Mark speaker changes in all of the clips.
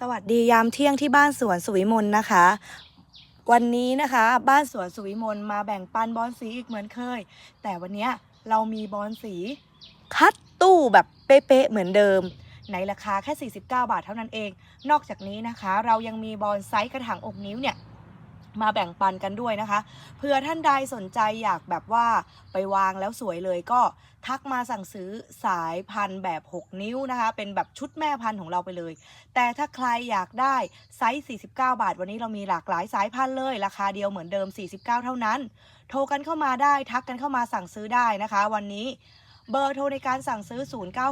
Speaker 1: สวัสดียามเที่ยงที่บ้านสวนสุวิมลนะคะ วันนี้นะคะ บ้านสวนสุวิมลมาแบ่งปันบอลสีอีกเหมือนเคย แต่วันนี้เรามีบอลสีคัดตู้แบบเป๊ะๆเหมือนเดิม ในราคาแค่ 49 บาทเท่านั้นเอง นอกจากนี้นะคะ เรายังมีบอลไซส์กระถางอกนิ้วเนี่ย มาแบ่งปันกันด้วยนะคะเผื่อท่านใดสนใจอยากแบบว่าไปวางแล้วสวยเลยก็ทักมาสั่งซื้อสายพันธุ์แบบ 6 นิ้วนะคะ เป็นแบบชุดแม่พันธุ์ของเราไปเลย แต่ถ้าใครอยากได้ไซส์ 49 บาท วันนี้เรามีหลากหลายสายพันธุ์เลย ราคาเดียวเหมือนเดิม 49 เท่านั้น โทรกันเข้ามาได้ทักกันเข้ามาสั่งซื้อได้นะคะ วันนี้ เบอร์โทรในการสั่งซื้อ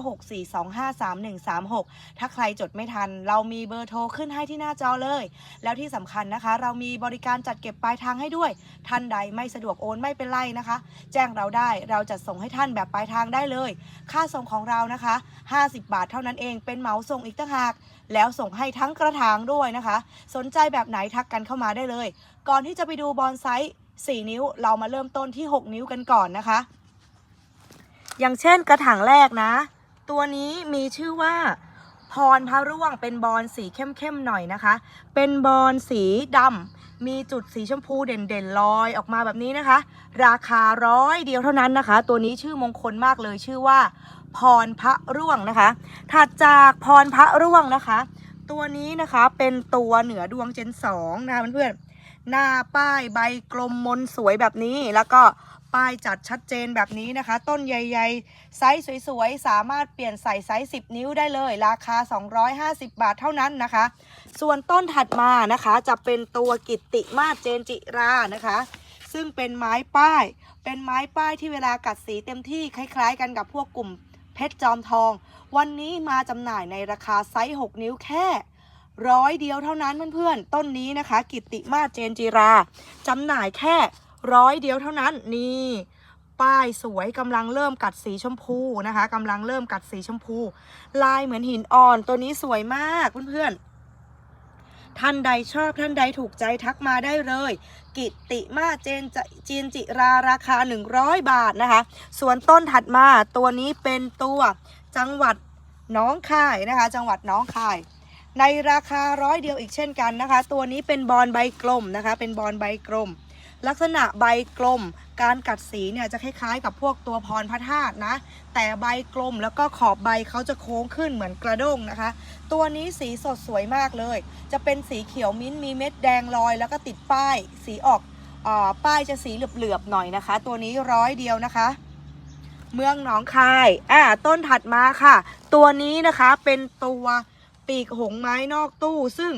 Speaker 1: 0964253136 ถ้าใครจดไม่ทัน เรามีเบอร์โทรขึ้นให้ที่หน้าจอเลย แล้วที่สำคัญนะคะ เรามีบริการจัดเก็บปลายทางให้ด้วย ท่านใดไม่สะดวกโอนไม่เป็นไรนะคะ แจ้งเราได้เราจะส่งให้ท่านแบบปลายทางได้เลย ค่าส่งของเรานะคะ 50 บาทเท่านั้นเองเป็นเหมาส่งอีกต่างหากแล้วส่งให้ทั้งกระถางด้วยนะคะ สนใจแบบไหนทักกันเข้ามาได้เลย ก่อนที่จะไปดูบอลไซส์4 นิ้ว เรามาเริ่มต้นที่ 6 นิ้วกันก่อนนะคะ อย่างเช่นกระถางแรกนะ ตัวนี้มีชื่อว่าพรพระร่วงเป็นบอลสีเข้มๆหน่อยนะคะ เป็นบอลสีดำมีจุดสีชมพูเด่นๆลอยออกมาแบบนี้นะคะ ราคาร้อยเดียวเท่านั้นนะคะ ตัวนี้ชื่อมงคลมากเลยชื่อว่า พรพระร่วงนะคะ ถัดจากพรพระร่วงนะคะ ตัวนี้นะคะเป็นตัวเหนือดวงเจนสองนะคะเพื่อนๆหน้าป้ายใบกลมมนสวยแบบนี้แล้วก็ ป้ายจัดชัดเจนแบบนี้นะคะ ต้นใหญ่ๆ ไซส์สวยๆ สามารถเปลี่ยนใส่ไซส์ 10 นิ้วได้เลย ราคา 250 บาทเท่านั้นนะคะ ส่วนต้นถัดมานะคะจะเป็นตัวกิตติมาเจนจิรานะคะ ซึ่งเป็นไม้ป้าย เป็นไม้ป้ายที่เวลากัดสีเต็มที่คล้ายๆ กันกับพวกกลุ่มเพชรจอมทอง วันนี้มาจำหน่ายในราคาไซส์ 6 นิ้วแค่ร้อยเดียวเท่านั้นเพื่อนๆ ต้นนี้นะคะ กิตติมาเจนจิราจำหน่ายแค่ ร้อยเดียวเท่านั้นนี่ป้ายสวยกำลังเริ่มกัดสีชมพูนะคะกำลังเริ่มกัดสีชมพู ลายเหมือนหินอ่อนตัวนี้สวยมากเพื่อนๆท่านใดชอบท่านใดถูกใจทักมาได้เลย กิตติมาเจนจีนจิราราคา 100 บาทนะคะ ส่วนต้นถัดมาตัวนี้เป็นตัวจังหวัดน้องคายนะคะ จังหวัดน้องคาย ในราคาร้อยเดียวอีกเช่นกันนะคะ ตัวนี้เป็นบอลใบกลมนะคะ เป็นบอลใบกลม ลักษณะใบกลม การกัดสีเนี่ยจะคล้ายๆ กับพวกตัวพรพระธาตุนะ แต่ใบกลมแล้วก็ขอบใบเขาจะโค้งขึ้นเหมือนกระด้งนะคะ ตัวนี้สีสดสวยมากเลย จะเป็นสีเขียวมิ้นท์มีเม็ดแดงลอย แล้วก็ติดป้ายสีออกอป้ายจะสีเหลือบๆหน่อยนะคะ ตัวนี้ร้อยเดียวนะคะ เมืองหนองคายอ่าต้นถัดมาค่ะ ตัวนี้นะคะเป็นตัวปีกหงไม้นอกตู้ ซึ่ง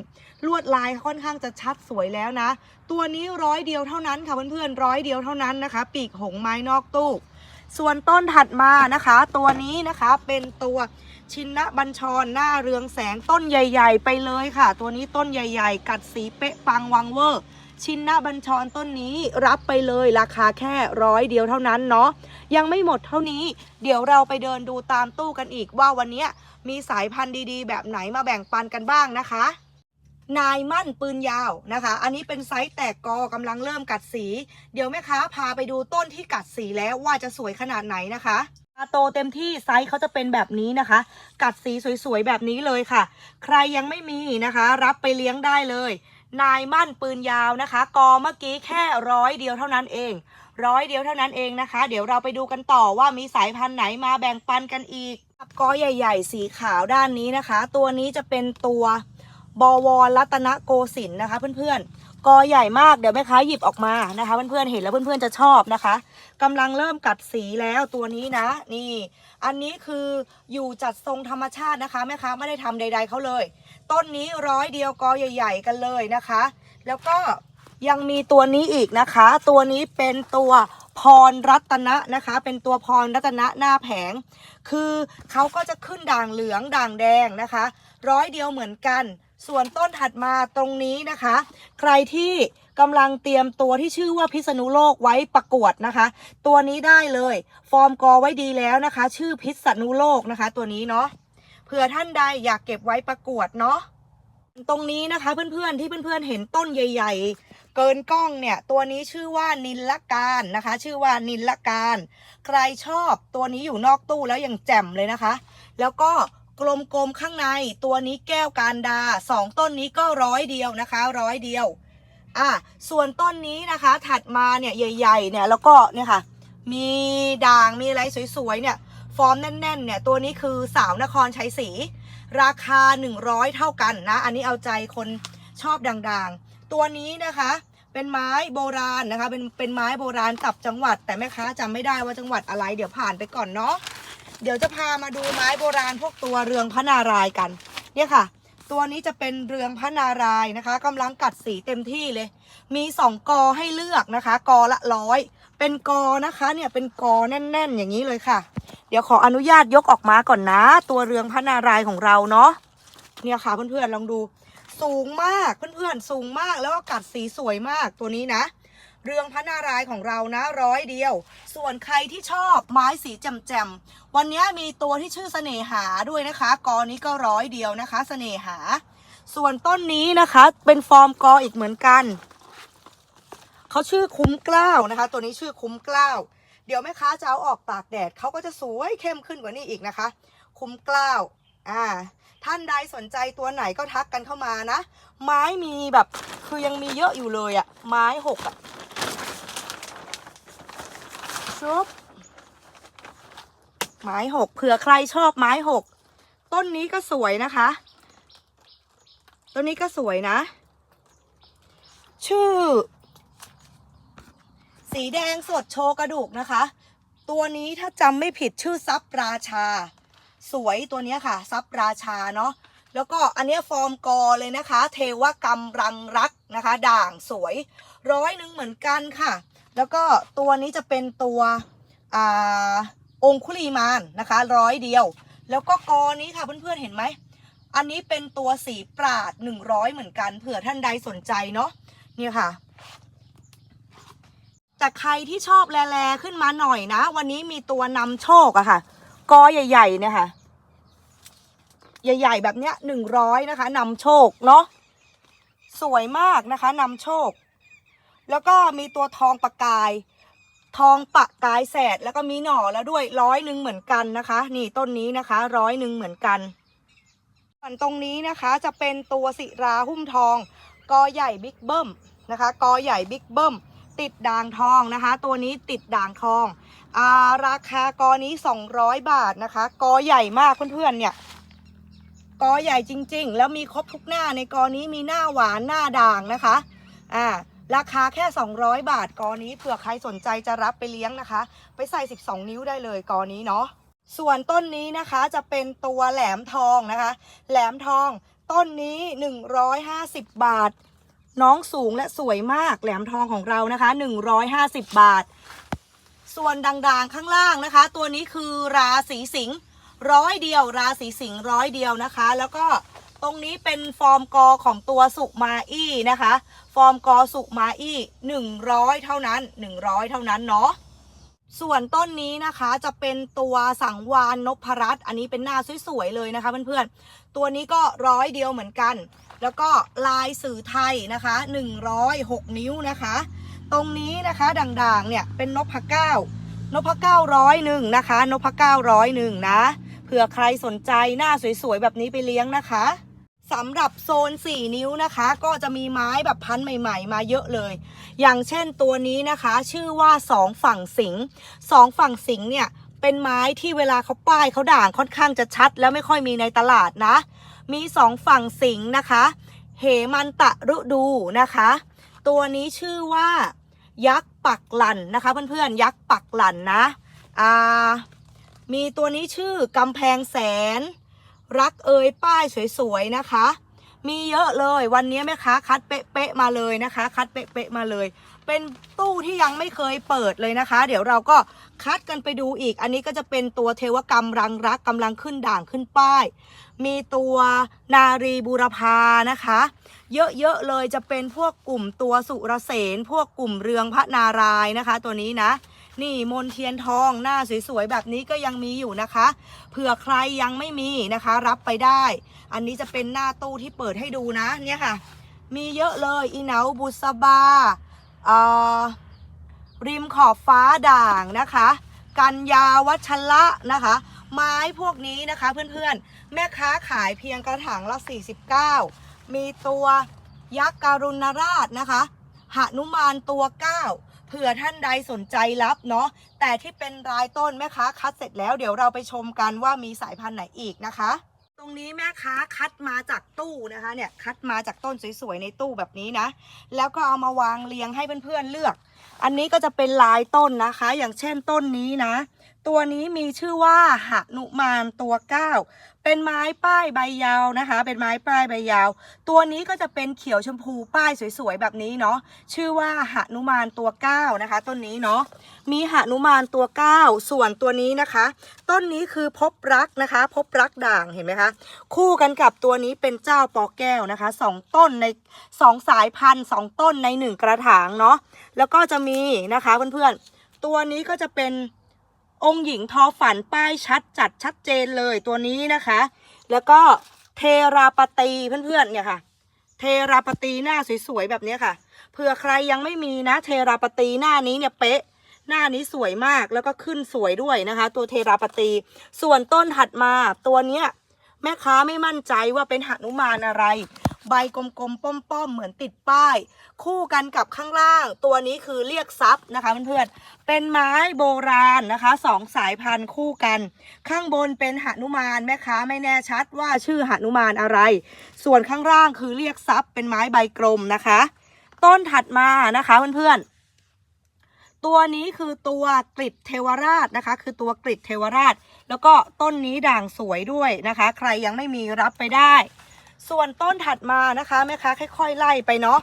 Speaker 1: ลวดลายค่อนข้างจะชัดสวยแล้วนะ ตัวนี้ร้อยเดียวเท่านั้นค่ะเพื่อนๆร้อยเดียวเท่านั้นนะคะ ปีกหงไม้นอกตู้ ส่วนต้นถัดมานะคะ ตัวนี้นะคะเป็นตัวชินนะบัญชรหน้าเรืองแสงต้นใหญ่ ๆ ไปเลยค่ะ ตัวนี้ต้นใหญ่ ๆ กัดสีเป๊ะปังวังเวอร์ชินนะบัญชรต้นนี้รับไปเลยราคาแค่ร้อยเดียวเท่านั้นเนาะยังไม่หมดเท่านี้ เดี๋ยวเราไปเดินดูตามตู้กันอีกว่าวันนี้มีสายพันธุ์ดีๆ แบบไหนมาแบ่งปันกันบ้างนะคะ นายมั่นปืนยาวนะคะ อันนี้เป็นไซส์แตกกอกำลังเริ่มกัดสี เดี๋ยวแม่ค้าพาไปดูต้นที่กัดสีแล้วว่าจะสวยขนาดไหนนะคะโตเต็มที่ไซส์เขาจะเป็นแบบนี้นะคะ กัดสีสวยๆแบบนี้เลยค่ะ ใครยังไม่มีนะคะ รับไปเลี้ยงได้เลย นายมั่นปืนยาวนะคะ กอเมื่อกี้แค่ร้อยเดียวเท่านั้นเอง ร้อยเดียวเท่านั้นเองนะคะ เดี๋ยวเราไปดูกันต่อว่ามีสายพันธุ์ไหนมาแบ่งปันกันอีกกอใหญ่ ๆ สีขาวด้านนี้นะคะ ตัวนี้จะเป็นตัว บวรรัตนโกสินทร์นะคะ เพื่อนๆกอใหญ่มากเดี๋ยวแม่ค้าหยิบออกมานะคะ เพื่อนๆเห็นแล้วเพื่อนๆจะชอบนะคะกำลังเริ่มกัดสีแล้วตัวนี้นะ นี่ อันนี้คืออยู่จัดทรงธรรมชาตินะคะแม่ค้าไม่ได้ทำใด ๆเขาเลย ต้นนี้ร้อยเดียวกอใหญ่ ๆ กันเลยนะคะ แล้วก็ยังมีตัวนี้อีกนะคะ ตัวนี้เป็นตัวพรรัตนะนะคะ เป็นตัวพรรัตนะหน้าแผง คือเขาก็จะขึ้นด่างเหลืองด่างแดงนะคะ ร้อยเดียวเหมือนกัน ส่วนต้นถัดมาตรงนี้นะคะ ใครที่กำลังเตรียมตัวที่ชื่อว่าพิษณุโลกไว้ประกวดนะคะ ตัวนี้ได้เลย ฟอร์มกอไว้ดีแล้วนะคะ ชื่อพิษณุโลกนะคะ ตัวนี้เนาะเผื่อท่านใดอยากเก็บไว้ประกวดเนาะตรงนี้นะคะเพื่อนๆที่เพื่อนๆเห็นต้นใหญ่ ๆ เกินกล้องเนี่ย ตัวนี้ชื่อว่านินละการนะคะ ชื่อว่านินละการ ใครชอบตัวนี้อยู่นอกตู้แล้วยังแจ่มเลยนะคะ แล้วก็ กลมๆข้างในตัวนี้แก้วการดาสองต้นนี้ก็ร้อยเดียวนะคะร้อยเดียวอะส่วนต้นนี้นะคะถัดมาเนี่ยใหญ่ๆเนี่ยแล้วก็เนี่ยค่ะ มีด่างมีอะไรสวยๆเนี่ยฟอร์มแน่นๆเนี่ยตัวนี้คือสาวนครชัยศรีราคา 100 เท่ากันนะ อันนี้เอาใจคนชอบด่างๆ ตัวนี้นะคะเป็นไม้โบราณนะคะ เป็นเป็นไม้โบราณตับจังหวัด แต่แม่ค้าจำไม่ได้ว่าจังหวัดอะไรเดี๋ยวผ่านไปก่อนเนาะ เดี๋ยวจะพามาดูไม้โบราณพวกตัวเรืองพระนารายกัน เนี่ยค่ะ ตัวนี้จะเป็นเรืองพระนารายนะคะกำลังกัดสีเต็มที่เลย มีสองกอให้เลือกนะคะ กอละร้อยเป็นกอนะคะเนี่ยเป็นกอแน่น ๆ อย่างนี้เลยค่ะ เดี๋ยวขออนุญาตยกออกมาก่อนนะ ตัวเรืองพระนารายของเราเนาะเนี่ยค่ะเพื่อนๆลองดู สูงมากเพื่อนๆสูงมากแล้วก็กัดสีสวยมากตัวนี้นะ เรืองพระนารายของเรานะร้อยเดียว ส่วนใครที่ชอบไม้สีแจ่มๆวันนี้มีตัวที่ชื่อเสน่หาด้วยนะคะ กอนี้ก็ร้อยเดียวนะคะ เสน่หา ส่วนต้นนี้นะคะเป็นฟอร์มกออีกเหมือนกันเขาชื่อคุ้มกล้าวนะคะ ตัวนี้ชื่อคุ้มกล้าวเดี๋ยวแม่ค้าจะเอาออกตากแดดเขาก็จะสวยเข้มขึ้นกว่านี้อีกนะคะ คุ้มกล้าวอ่าท่านใดสนใจตัวไหนก็ทักกันเข้ามานะ ไม้มีแบบคือยังมีเยอะอยู่เลยอะไม้หกอะ ชุบไม้หกเผื่อใครชอบไม้หกต้นนี้ก็สวยนะคะ ต้นนี้ก็สวยนะ ชื่อ สีแดงสดโชกระดูกนะคะ ตัวนี้ถ้าจำไม่ผิดชื่อซับราชา สวยตัวนี้ค่ะ ซับราชาเนาะแล้วก็อันนี้ฟอร์มกอเลยนะคะ เทวกรรมรังรักนะคะ ด่างสวยร้อยหนึ่งเหมือนกันค่ะ แล้วก็ตัวนี้จะเป็นตัวอองคุลีมานนะคะร้อยเดียว แล้วก็กอนี้ค่ะเพื่อนๆเห็นไหม อันนี้เป็นตัวสีปราดหนึ่งร้อยเหมือนกันเผื่อท่านใดสนใจเนาะเนี่ยค่ะ แต่ใครที่ชอบแลๆขึ้นมาหน่อยนะ วันนี้มีตัวนำโชคอะค่ะ กอใหญ่ๆเนี่ยค่ะ ใหญ่ๆแบบเนี้ยหนึ่งร้อยนะคะนำโชคเนาะสวยมากนะคะนำโชค แล้วก็มีตัวทองประกาย ทองปะกายแสดแล้วก็มีหน่อแล้วด้วยร้อยหนึ่งเหมือนกันนะคะ นี่ต้นนี้นะคะร้อยหนึ่งเหมือนกันส่วนตรงนี้นะคะจะเป็นตัวสิราหุ้มทอง กอใหญ่บิ๊กเบิ้มนะคะ กอใหญ่บิ๊กเบิ้มติดด่างทองนะคะ ตัวนี้ติดด่างทองอาราคากอนี้ 200 บาทนะคะ กอใหญ่มากเพื่อนๆเนี่ยกอใหญ่จริง ๆ แล้วมีครบทุกหน้าในกอนี้มีหน้าหวานหน้าด่างนะคะอ่า ราคาแค่ 200 บาทกอนี้เผื่อใครสนใจจะรับไปเลี้ยงนะคะ ไปใส่ 12 นิ้วได้เลยกอนี้เนาะส่วนต้นนี้นะคะจะเป็นตัวแหลมทองนะคะ แหลมทอง ต้นนี้ 150 บาท น้องสูงและสวยมากแหลมทองของเรานะคะ 150 บาท ส่วนด่างๆข้างล่างนะคะ ตัวนี้คือราศีสิงห์ร้อยเดียว ราศีสิงห์ร้อยเดียวนะคะ แล้วก็ตรงนี้เป็นฟอร์มกอของตัวสุมาอี้นะคะ ฟอร์มกอสุมาอี้100เท่านั้น100เท่านั้นเนาะส่วนต้นนี้นะคะจะเป็นตัวสังวานนพรัตน์อันนี้เป็นหน้าสวยๆเลยนะคะเพื่อนๆ ตัวนี้ก็ร้อยเดียวเหมือนกัน แล้วก็ลายสื่อไทยนะคะ106 นิ้วนะคะ ตรงนี้นะคะด่างๆเนี่ยเป็นนพเก้านพเก้าร้อยหนึ่งนะคะนพเก้าร้อยหนึ่งนะเผื่อใครสนใจหน้าสวยๆแบบนี้ไปเลี้ยงนะคะ สำหรับโซน 4 นิ้วนะคะ ก็จะมีไม้แบบพันธุ์ใหม่ ๆ มาเยอะเลย อย่างเช่นตัวนี้นะคะ ชื่อว่าสองฝั่งสิงสองฝั่งสิงเนี่ยเป็นไม้ที่เวลาเขาป้ายเขาด่างค่อนข้างจะชัด แล้วไม่ค่อยมีในตลาดนะ มีสองฝั่งสิงนะคะ เหมันตะฤดูนะคะ ตัวนี้ชื่อว่า ยักษ์ปักหลันนะคะ เพื่อนๆยักษ์ปักหลันนะอ่ามีตัวนี้ชื่อกำแพงแสน รักเอ่ยป้ายสวยๆนะคะ มีเยอะเลยวันนี้แม่ค้าคัดเป๊ะๆมาเลยนะคะ คัดเป๊ะๆมาเลย เป็นตู้ที่ยังไม่เคยเปิดเลยนะคะ เดี๋ยวเราก็คัดกันไปดูอีก อันนี้ก็จะเป็นตัวเทวกรรมรังรักกำลังขึ้นด่างขึ้นป้าย มีตัวนารีบูรพานะคะ เยอะๆเลยจะเป็นพวกกลุ่มตัวสุรเสนพวกกลุ่มเรืองพระนารายนะคะ ตัวนี้นะ นี่มนเทียนทองหน้าสวยๆแบบนี้ก็ยังมีอยู่นะคะ เผื่อใครยังไม่มีนะคะ รับไปได้ อันนี้จะเป็นหน้าตู้ที่เปิดให้ดูนะเนี่ยค่ะ มีเยอะเลยอีเหนาบุษบาเอ่อริมขอบฟ้าด่างนะคะ กัญญาวัชละนะคะ ไม้พวกนี้นะคะเพื่อนๆ แม่ค้าขายเพียงกระถางละ 49 มีตัวยักษ์การุณราชนะคะหนุมานตัว9เผื่อท่านใดสนใจรับเนาะแต่ที่เป็นรายต้นแม่ค้าคัดเสร็จแล้วเดี๋ยวเราไปชมกันว่ามีสายพันธุ์ไหนอีกนะคะ ตรงนี้แม่ค้าคัดมาจากตู้นะคะเนี่ยคัดมาจากต้นสวยๆในตู้แบบนี้นะ แล้วก็เอามาวางเรียงให้เพื่อนๆเลือก อันนี้ก็จะเป็นลายต้นนะคะ อย่างเช่นต้นนี้นะตัวนี้มีชื่อว่าหนุมานตัวเก้าเป็นไม้ป้ายใบยาวนะคะ เป็นไม้ป้ายใบยาว ตัวนี้ก็จะเป็นเขียวชมพูป้ายสวยๆแบบนี้เนาะชื่อว่าหนุมานตัวเก้านะคะ ต้นนี้เนาะมีหนุมานตัวเก้าส่วนตัวนี้นะคะ ต้นนี้คือพบรักนะคะ พบรักด่างเห็นไหมคะ คู่กันกับตัวนี้เป็นเจ้าปอแก้วนะคะสองต้นในสองสายพันธุ์สองต้นในหนึ่งกระถางเนาะแล้วก็จะมีนะคะเพื่อนๆตัวนี้ก็จะเป็น องค์หญิงทอฝันป้ายชัดจัดชัดเจนเลยตัวนี้นะคะ แล้วก็เทราปตีเพื่อนๆเนี่ยค่ะ เทราปตีหน้าสวยๆแบบนี้ค่ะเผื่อใครยังไม่มีนะ เทราปตีหน้านี้เนี่ยเป๊ะหน้านี้สวยมากแล้วก็ขึ้นสวยด้วยนะคะ ตัวเทราปตีส่วนต้นถัดมาตัวเนี้ยแม่ค้าไม่มั่นใจว่าเป็นหนุมานอะไร ใบกลมๆป้อมๆเหมือนติดป้าย คู่กันกับข้างล่าง ตัวนี้คือเรียกซับนะคะเพื่อนๆเป็นไม้โบราณนะคะสองสายพันธุ์คู่กัน ข้างบนเป็นหนุมานแม่ค้าไม่แน่ชัดว่าชื่อหนุมานอะไร ส่วนข้างล่างคือเรียกซับเป็นไม้ใบกลมนะคะ ต้นถัดมานะคะเพื่อนๆตัวนี้คือตัวกริดเทวราชนะคะ คือตัวกริดเทวราช แล้วก็ต้นนี้ด่างสวยด้วยนะคะ ใครยังไม่มีรับไปได้ ส่วนต้นถัดมานะคะแม่ค้าค่อย ๆ ไล่ไปเนาะ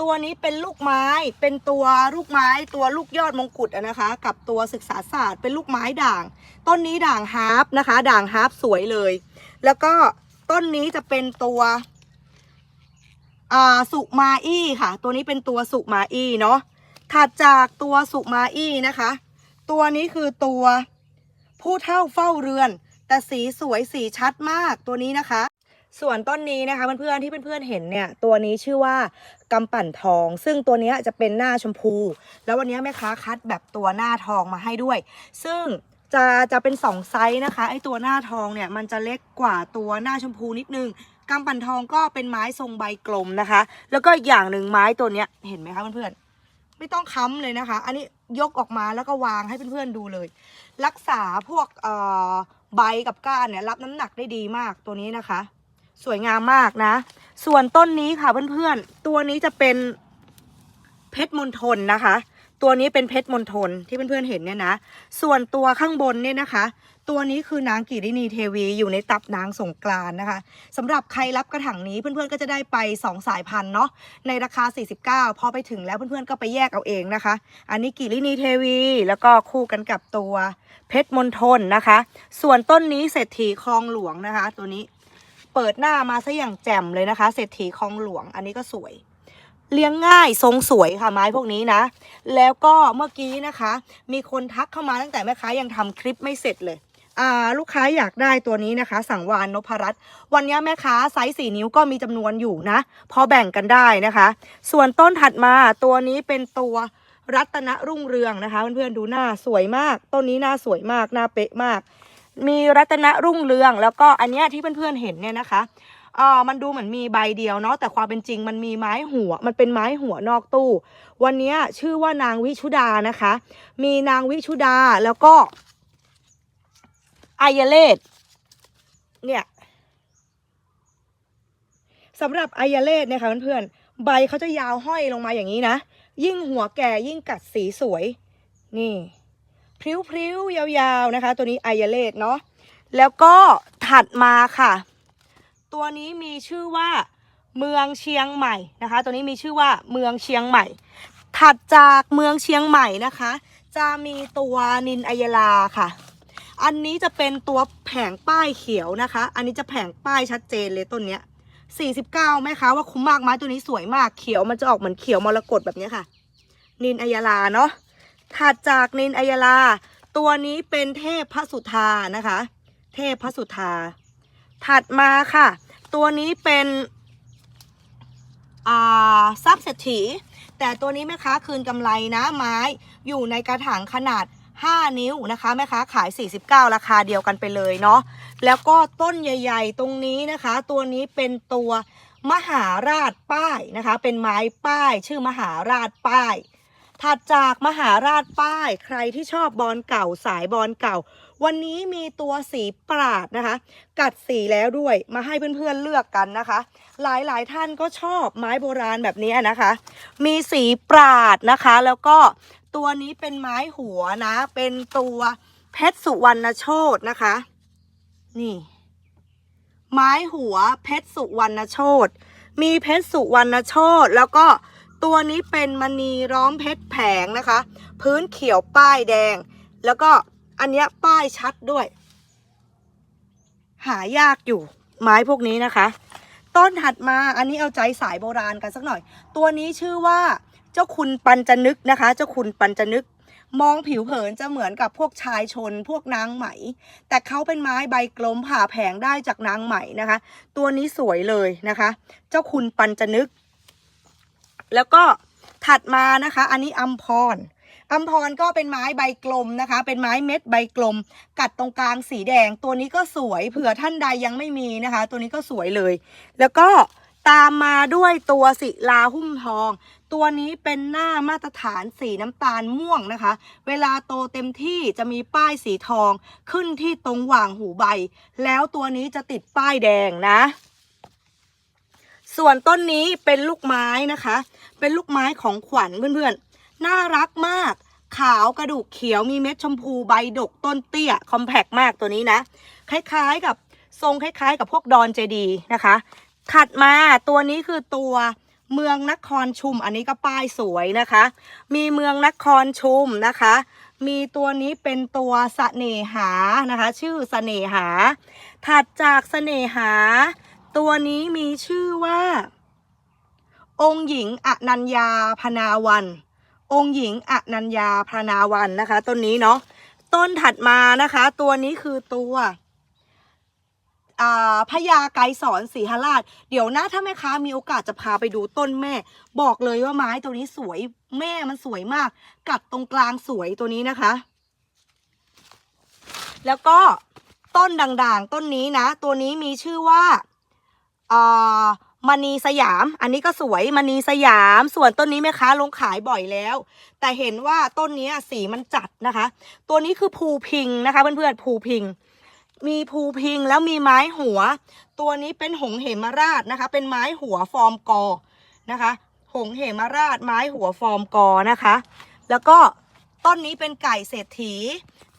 Speaker 1: ตัวนี้เป็นลูกไม้เป็นตัวลูกไม้ตัวลูกยอดมงกุฎนะคะ กับตัวศึกษาศาสตร์เป็นลูกไม้ด่าง ต้นนี้ด่างฮาร์ปนะคะ ด่างฮาร์ปสวยเลย แล้วก็ต้นนี้จะเป็นตัวสุมาอี้ค่ะ ตัวนี้เป็นตัวสุมาอี้เนาะถัดจากตัวสุมาอี้นะคะ ตัวนี้คือตัวผู้เท่าเฝ้าเรือน แต่สีสวยสีชัดมากตัวนี้นะคะ ส่วนต้นนี้นะคะเพื่อนๆที่เพื่อนๆเห็นเนี่ยตัวนี้ชื่อว่ากำปั่นทอง ซึ่งตัวนี้จะเป็นหน้าชมพู แล้ววันนี้แม่ค้าคัดแบบตัวหน้าทองมาให้ด้วย ซึ่งจะจะเป็นสองไซส์นะคะไอตัวหน้าทองเนี่ยมันจะเล็กกว่าตัวหน้าชมพูนิดนึงกำปั่นทองก็เป็นไม้ทรงใบกลมนะคะ แล้วก็อีกอย่างหนึ่งไม้ตัวเนี้ยเห็นไหมคะเพื่อนๆไม่ต้องค้ำเลยนะคะ อันนี้ยกออกมาแล้วก็วางให้เพื่อนๆดูเลย รักษาพวกเอ่อใบกับก้านเนี่ยรับน้ำหนักได้ดีมากตัวนี้นะคะ สวยงามมากนะ ส่วนต้นนี้ค่ะเพื่อนๆ ตัวนี้จะเป็นเพชรมณฑลนะคะ ตัวนี้เป็นเพชรมณฑลที่เพื่อนๆเห็นเนี่ยนะ ส่วนตัวข้างบนเนี่ยนะคะ ตัวนี้คือนางกิรินีเทวีอยู่ในตับนางสงกรานนะคะสำหรับใครรับกระถางนี้เพื่อนๆก็จะได้ไป 2 สายพันธุ์เนาะในราคา 49 พอไปถึงแล้วเพื่อนๆก็ไปแยกเอาเองนะคะ อันนี้กิรินีเทวี แล้วก็คู่กันกับตัวเพชรมณฑลนะคะ ส่วนต้นนี้เศรษฐีคลองหลวงนะคะ ตัวนี้ เปิดหน้ามาซะอย่างแจ่มเลยนะคะ เศรษฐีคลองหลวง อันนี้ก็สวย เลี้ยงง่ายทรงสวยค่ะไม้พวกนี้นะ แล้วก็เมื่อกี้นะคะ มีคนทักเข้ามาตั้งแต่แม่ค้ายังทำคลิปไม่เสร็จเลยอ่าลูกค้าอยากได้ตัวนี้นะคะ สังวานนพรัตน์วันนี้แม่ค้าไซส์สี่นิ้วก็มีจำนวนอยู่นะ พอแบ่งกันได้นะคะ ส่วนต้นถัดมาตัวนี้เป็นตัวรัตนรุ่งเรืองนะคะเพื่อนๆดูหน้าสวยมาก ต้นนี้หน้าสวยมากหน้าเป๊ะมาก มีรัตนรุ่งเรือง แล้วก็อันเนี้ยที่เพื่อนๆเห็นเนี่ยนะคะเอ่อมันดูเหมือนมีใบเดียวเนาะแต่ความเป็นจริงมันมีไม้หัว มันเป็นไม้หัวนอกตู้ วันนี้ชื่อว่านางวิชุดานะคะ มีนางวิชุดาแล้วก็อายเลศเนี่ยสำหรับอายเลศเนี่ยค่ะเพื่อนๆใบเขาจะยาวห้อยลงมาอย่างนี้นะ ยิ่งหัวแก่ยิ่งกัดสีสวย นี่ พริ้วๆ ยาวๆนะคะ ตัวนี้ไอยาเลศเนาะแล้วก็ถัดมาค่ะ ตัวนี้มีชื่อว่าเมืองเชียงใหม่นะคะ ตัวนี้มีชื่อว่าเมืองเชียงใหม่ ถัดจากเมืองเชียงใหม่นะคะ จะมีตัวนินอัยลาค่ะ อันนี้จะเป็นตัวแผงป้ายเขียวนะคะ อันนี้จะแผงป้ายชัดเจนเลยต้นเนี้ย49ไหมคะว่าคุ้มมากไหมตัวนี้สวยมากเขียวมันจะออกเหมือนเขียวมรกตแบบเนี้ยค่ะ นินอัยลาเนาะ ถัดจากนินอัยลา ตัวนี้เป็นเทพพระสุธานะคะ เทพพระสุธา ถัดมาค่ะ ตัวนี้เป็นอ่าทรัพย์เศรษฐี แต่ตัวนี้แม่ค้าคืนกำไรนะไม้อยู่ในกระถางขนาด 5 นิ้วนะคะแม่ค้าขาย 49 ราคาเดียวกันไปเลยเนาะแล้วก็ต้นใหญ่ ๆ ตรงนี้นะคะ ตัวนี้เป็นตัวมหาราชป้ายนะคะ เป็นไม้ป้าย ชื่อมหาราชป้าย ถัดจากมหาราชป้าย ใครที่ชอบบอลเก่าสายบอลเก่า วันนี้มีตัวสีปราดนะคะ กัดสีแล้วด้วยมาให้เพื่อนๆเลือกกันนะคะ หลายๆท่านก็ชอบไม้โบราณแบบนี้นะคะ มีสีปราดนะคะ แล้วก็ตัวนี้เป็นไม้หัวนะ เป็นตัวเพชรสุวรรณโชตนะคะ นี่ ไม้หัวเพชรสุวรรณโชตมีเพชรสุวรรณโชตแล้วก็ ตัวนี้เป็นมณีร้อมเพชรแผงนะคะ พื้นเขียวป้ายแดง แล้วก็อันเนี้ยป้ายชัดด้วย หายากอยู่ไม้พวกนี้นะคะ ต้นถัดมาอันนี้เอาใจสายโบราณกันสักหน่อย ตัวนี้ชื่อว่าเจ้าคุณปัญจนึกนะคะ เจ้าคุณปัญจนึก มองผิวเผินจะเหมือนกับพวกชายชนพวกนางไหม แต่เขาเป็นไม้ใบกลมผ่าแผงได้จากนางไหมนะคะ ตัวนี้สวยเลยนะคะ เจ้าคุณปัญจนึก แล้วก็ถัดมานะคะ อันนี้อัมพรอัมพรก็เป็นไม้ใบกลมนะคะ เป็นไม้เม็ดใบกลม กัดตรงกลางสีแดง ตัวนี้ก็สวยเผื่อท่านใดยังไม่มีนะคะ ตัวนี้ก็สวยเลย แล้วก็ตามมาด้วยตัวศิลาหุ้มทอง ตัวนี้เป็นหน้ามาตรฐานสีน้ำตาลม่วงนะคะ เวลาโตเต็มที่จะมีป้ายสีทอง ขึ้นที่ตรงหว่างหูใบ แล้วตัวนี้จะติดป้ายแดงนะ ส่วนต้นนี้เป็นลูกไม้นะคะ เป็นลูกไม้ของขวัญเพื่อนๆ น่ารักมาก ขาวกระดูกเขียวมีเม็ดชมพูใบดกต้นเตี้ย คอมแพกมากตัวนี้นะ คล้ายๆกับทรงคล้ายๆ กับพวกดอนเจดีนะคะ ถัดมาตัวนี้คือตัวเมืองนครชุมอันนี้ก็ป้ายสวยนะคะ มีเมืองนครชุมนะคะ มีตัวนี้เป็นตัวเสน่หานะคะ ชื่อเสน่หา ถัดจากเสน่หา ตัวนี้มีชื่อว่า องค์หญิงอนัญญาพนาวัน องค์หญิงอนัญญาพนาวันนะคะ ต้นนี้เนาะต้นถัดมานะคะ ตัวนี้คือตัวพญาไกสอนสีหราช เดี๋ยวนะถ้าแม่ค้ามีโอกาสจะพาไปดูต้นแม่ บอกเลยว่าไม้ตัวนี้สวยแม่มันสวยมาก กัดตรงกลางสวยตัวนี้นะคะ แล้วก็ต้นด่างๆ ต้นนี้นะ ตัวนี้มีชื่อว่า มณีสยาม อันนี้ก็สวยมณีสยาม ส่วนต้นนี้แม่ค้าลงขายบ่อยแล้ว แต่เห็นว่าต้นนี้สีมันจัดนะคะ ตัวนี้คือภูพิงนะคะ เพื่อนๆภูพิง มีภูพิงแล้วมีไม้หัว ตัวนี้เป็นหงเหมราชนะคะ เป็นไม้หัวฟอร์มกอนะคะ หงเหมราชไม้หัวฟอร์มกอนะคะ แล้วก็ต้นนี้เป็นไก่เศรษฐี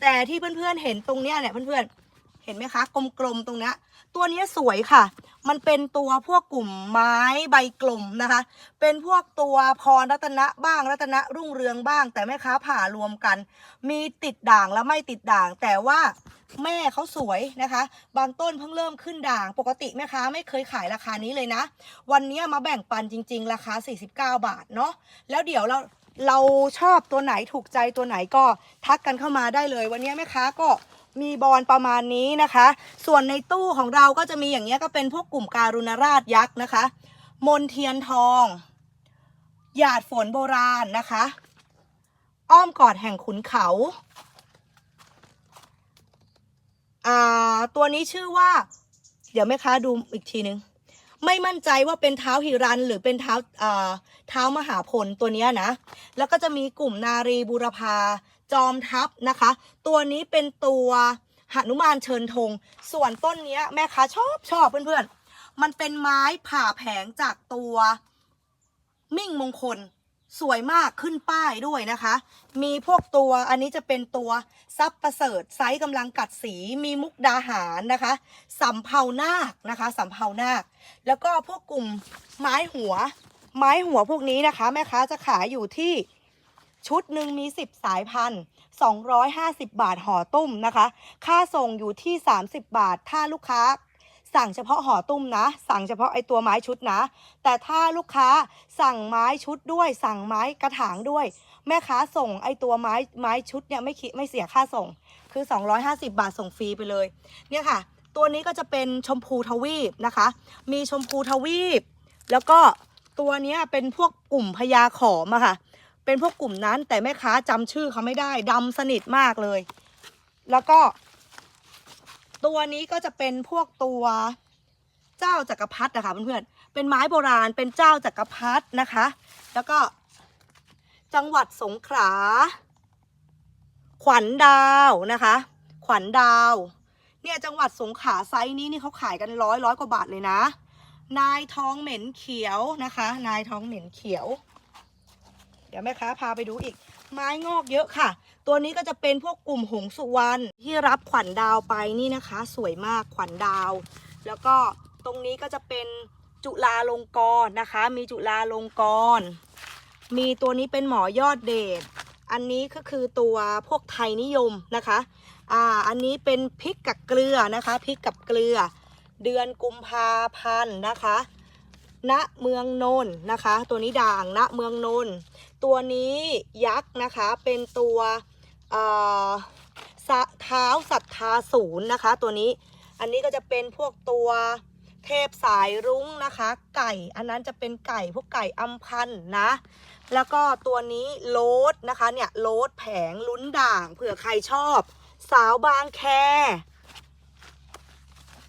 Speaker 1: แต่ที่เพื่อนๆเห็นตรงเนี้ยเนี่ยเพื่อนๆเห็นไหมคะกลมๆตรงเนี้ยตัวเนี้ยสวยค่ะ มันเป็นตัวพวกกลุ่มไม้ใบกลมนะคะ เป็นพวกตัวพรรัตนะบ้างรัตนะรุ่งเรืองบ้าง แต่แม่ค้าผ่ารวมกัน มีติดด่างและไม่ติดด่าง แต่ว่าแม่เขาสวยนะคะ บางต้นเพิ่งเริ่มขึ้นด่าง ปกติแม่ค้าไม่เคยขายราคานี้เลยนะ วันนี้มาแบ่งปันจริง ๆ ราคา 49 บาทเนาะแล้วเดี๋ยวเราเราชอบตัวไหนถูกใจตัวไหนก็ทักกันเข้ามาได้เลย วันนี้แม่ค้าก็ มีบอลประมาณนี้นะคะ ส่วนในตู้ของเราก็จะมีอย่างเงี้ยก็เป็นพวกกลุ่มการุณราชยักษ์นะคะ มนเทียนทอง หยาดฝนโบราณนะคะ อ้อมกอดแห่งขุนเขาอ่าตัวนี้ชื่อว่า เดี๋ยวแม่ค้าดูอีกทีนึง ไม่มั่นใจว่าเป็นเท้าหิรันหรือเป็นเท้าอ่าเท้ามหาพลตัวเนี้ยนะ แล้วก็จะมีกลุ่มนารีบูรพา จอมทัพนะคะ ตัวนี้เป็นตัวหนุมานเชิญธงส่วนต้นนี้แม่ค้าชอบชอบเพื่อนๆ มันเป็นไม้ผ่าแผงจากตัวมิ่งมงคลสวยมากขึ้นป้ายด้วยนะคะ มีพวกตัวอันนี้จะเป็นตัวซับประเสริฐไซส์กำลังกัดสีมีมุกดาหารนะคะสำเภานาคนะคะสำเภานาค แล้วก็พวกกลุ่มไม้หัว ไม้หัวพวกนี้นะคะ แม่ค้าจะขายอยู่ที่ ชุดหนึ่งมี 10 สายพันธุ์250 บาทห่อตุ้มนะคะ ค่าส่งอยู่ที่ 30 บาท ถ้าลูกค้า สั่งเฉพาะห่อตุ้มนะ สั่งเฉพาะไอตัวไม้ชุดนะ แต่ถ้าลูกค้าสั่งไม้ชุดด้วย สั่งไม้กระถางด้วย แม่ค้าส่งไอตัวไม้ไม้ชุดเนี่ยไม่คิดไม่เสียค่าส่ง คือ 250 บาทส่งฟรีไปเลย เนี่ยค่ะ ตัวนี้ก็จะเป็นชมพูทวีปนะคะ มีชมพูทวีป แล้วก็ตัวนี้เป็นพวกกลุ่มพญาขอมอะค่ะ เป็นพวกกลุ่มนั้น แต่แม่ค้าจำชื่อเขาไม่ได้ดำสนิทมากเลย แล้วก็ ตัวนี้ก็จะเป็นพวกตัวเจ้าจักรพรรดินะคะเพื่อนๆเป็นไม้โบราณเป็นเจ้าจักรพรรดินะคะ แล้วก็จังหวัดสงขลาขวัญดาวนะคะ ขวัญดาว เนี่ยจังหวัดสงขลาไซส์นี้นี่เขาขายกันร้อยร้อยกว่าบาทเลยนะ นายท้องเหม็นเขียวนะคะ นายท้องเหม็นเขียว เดี๋ยวแม่ค้าพาไปดูอีก ไม้งอกเยอะค่ะ ตัวนี้ก็จะเป็นพวกกลุ่มหงสุวรรณที่รับขวัญดาวไปนี่นะคะ สวยมากขวัญดาว แล้วก็ตรงนี้ก็จะเป็นจุฬาลงกรณ์นะคะ มีจุฬาลงกรณ์มีตัวนี้เป็นหมอยอดเดชอันนี้ก็คือตัวพวกไทยนิยมนะคะ อ่า อันนี้เป็นพริกกับเกลือนะคะพริกกับเกลือ เดือนกุมภาพันธ์นะคะ ณ เมืองนนท์นะคะ ตัวนี้ด่าง ณ เมืองนนท์ ตัวนี้ยักษ์นะคะเป็นตัวเอ่อเท้าศรัทธาศูนย์นะคะ ตัวนี้อันนี้ก็จะเป็นพวกตัวเทพสายรุ้งนะคะ ไก่อันนั้นจะเป็นไก่พวกไก่อัมพันนะ แล้วก็ตัวนี้โลดนะคะเนี่ยโลดแผงลุ้นด่างเผื่อใครชอบ สาวบางแค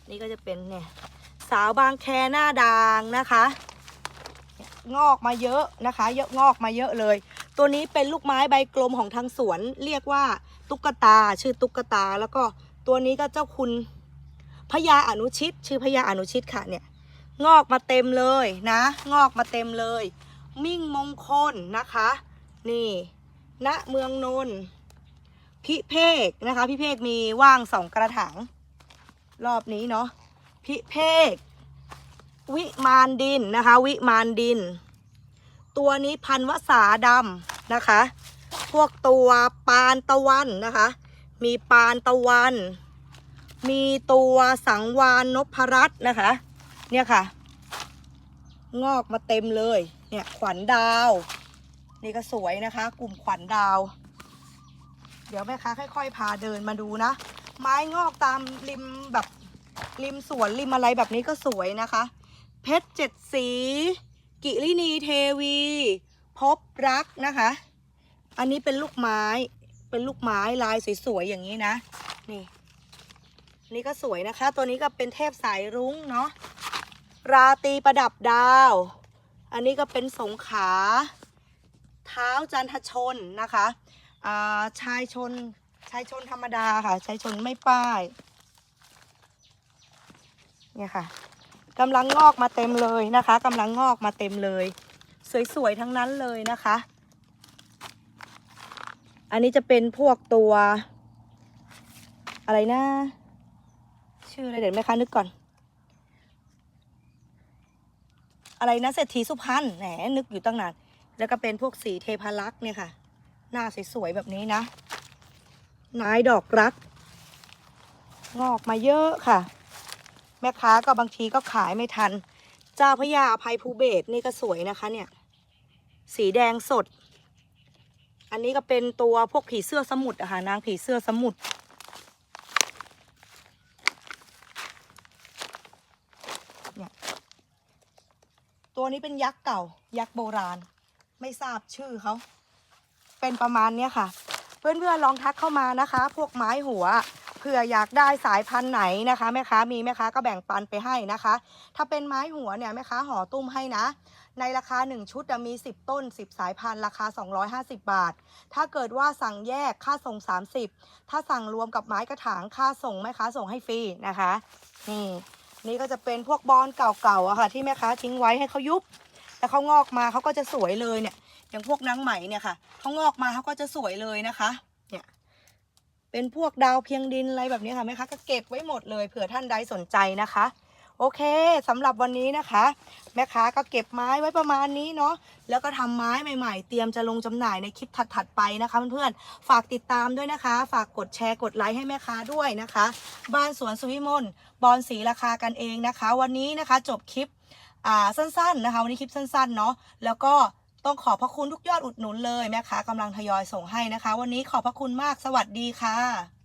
Speaker 1: นี่ก็จะเป็นเนี่ยสาวบางแคหน้าด่างนะคะ งอกมาเยอะนะคะ เยอะงอกมาเยอะเลย ตัวนี้เป็นลูกไม้ใบกลมของทางสวน เรียกว่าตุ๊กตา ชื่อตุ๊กตา แล้วก็ตัวนี้ก็เจ้าคุณพญาอนุชิต ชื่อพญาอนุชิตค่ะเนี่ย งอกมาเต็มเลยนะ งอกมาเต็มเลย มิ่งมงคลนะคะ นี่ ณเมืองนนท์พิเพกนะคะ พิเพกมีว่างสองกระถางรอบนี้เนาะพิเพก วิมานดินนะคะ วิมานดิน ตัวนี้พันวสาดำนะคะ พวกตัวปานตะวันนะคะ มีปานตะวัน มีตัวสังวานนพรัตน์นะคะ เนี่ยค่ะ งอกมาเต็มเลย เนี่ยขวัญดาว นี่ก็สวยนะคะ กลุ่มขวัญดาว เดี๋ยวแม่ค้าค่อย ๆ พาเดินมาดูนะ ไม้งอกตามริมแบบริมสวนริมอะไรแบบนี้ก็สวยนะคะ เพชรเจ็ดสี กิรินีเทวี พบรักนะคะ อันนี้เป็นลูกไม้ เป็นลูกไม้ลายสวยๆอย่างนี้นะ นี่ นี่ก็สวยนะคะ ตัวนี้ก็เป็นเทพสายรุ้งเนาะ ราตีประดับดาว อันนี้ก็เป็นสงขา เท้าจันทชนนะคะอ่าชายชน ชายชนธรรมดาค่ะ ชายชนไม่ป้าย เนี่ยค่ะ กำลังงอกมาเต็มเลยนะคะกำลังงอกมาเต็มเลย สวยๆทั้งนั้นเลยนะคะ อันนี้จะเป็นพวกตัว อะไรนะ ชื่ออะไรเดี๋ยวแม่ค้านึกก่อน อะไรนะเศรษฐีสุพรรณแหมนึกอยู่ตั้งนานแล้วก็เป็นพวกสีเทพารักษ์เนี่ยค่ะ หน้าสวยๆแบบนี้นะนายดอกรัก งอกมาเยอะค่ะ แม่ค้าก็บางทีก็ขายไม่ทัน เจ้าพระยาอภัยภูเบศนี่ก็สวยนะคะเนี่ย สีแดงสด อันนี้ก็เป็นตัวพวกผีเสื้อสมุทรอะค่ะนางผีเสื้อสมุทรตัวนี้เป็นยักษ์เก่า ยักษ์โบราณ ไม่ทราบชื่อเขาเป็นประมาณเนี้ยค่ะ เพื่อนๆลองทักเข้ามานะคะ พวกไม้หัว เผื่ออยากได้สายพันธุ์ไหนนะคะแม่ค้ามีแม่ค้าก็แบ่งปันไปให้นะคะ ถ้าเป็นไม้หัวเนี่ยแม่ค้าห่อตุ้มให้นะ ในราคา 1 ชุดจะมี 10 ต้น 10 สายพันธุ์ราคา 250 บาท ถ้าเกิดว่าสั่งแยกค่าส่ง 30 ถ้าสั่งรวมกับไม้กระถางค่าส่งแม่ค้าส่งให้ฟรีนะคะนี่นี่ก็จะเป็นพวกบอนเก่าๆอะค่ะ ที่แม่ค้าทิ้งไว้ให้เขายุบแล้วเขางอกมาเขาก็จะสวยเลยเนี่ยอย่างพวกนางไหมเนี่ยค่ะเขางอกมาเขาก็จะสวยเลยนะคะ เป็นพวกดาวเพียงดินอะไรแบบนี้ค่ะแม่ค้าก็เก็บไว้หมดเลยเผื่อท่านใดสนใจนะคะ โอเคสำหรับวันนี้นะคะ แม่ค้าก็เก็บไม้ไว้ประมาณนี้เนาะแล้วก็ทำไม้ใหม่ๆ เตรียมจะลงจำหน่ายในคลิปถัดๆไปนะคะเพื่อนๆฝากติดตามด้วยนะคะ ฝากกดแชร์กดไลค์ให้แม่ค้าด้วยนะคะ บ้านสวนสุวิมลบอลสีราคากันเองนะคะ วันนี้นะคะจบคลิปอ่าสั้นๆนะคะ วันนี้คลิปสั้นๆเนาะแล้วก็ ต้องขอบพระคุณทุกยอดอุดหนุนเลยแม่ค้ากำลังทยอยส่งให้นะคะ วันนี้ขอบพระคุณมากสวัสดีค่ะ